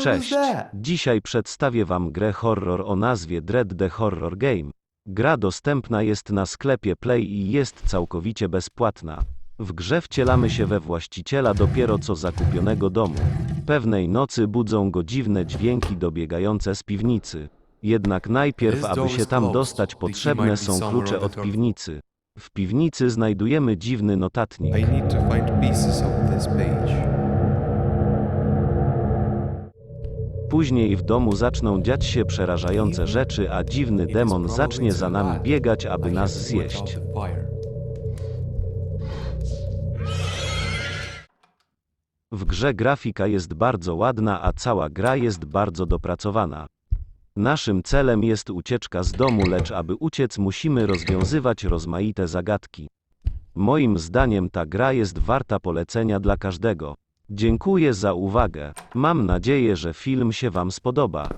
Cześć. Dzisiaj przedstawię Wam grę horror o nazwie Dread the Horror Game. Gra dostępna jest na sklepie Play i jest całkowicie bezpłatna. W grze wcielamy się we właściciela dopiero co zakupionego domu. Pewnej nocy budzą go dziwne dźwięki dobiegające z piwnicy. Jednak najpierw, aby się tam dostać, potrzebne są klucze od piwnicy. W piwnicy znajdujemy dziwny notatnik. Później w domu zaczną dziać się przerażające rzeczy, a dziwny demon zacznie za nami biegać, aby nas zjeść. W grze grafika jest bardzo ładna, a cała gra jest bardzo dopracowana. Naszym celem jest ucieczka z domu, lecz aby uciec musimy rozwiązywać rozmaite zagadki. Moim zdaniem ta gra jest warta polecenia dla każdego. Dziękuję za uwagę. Mam nadzieję, że film się Wam spodoba.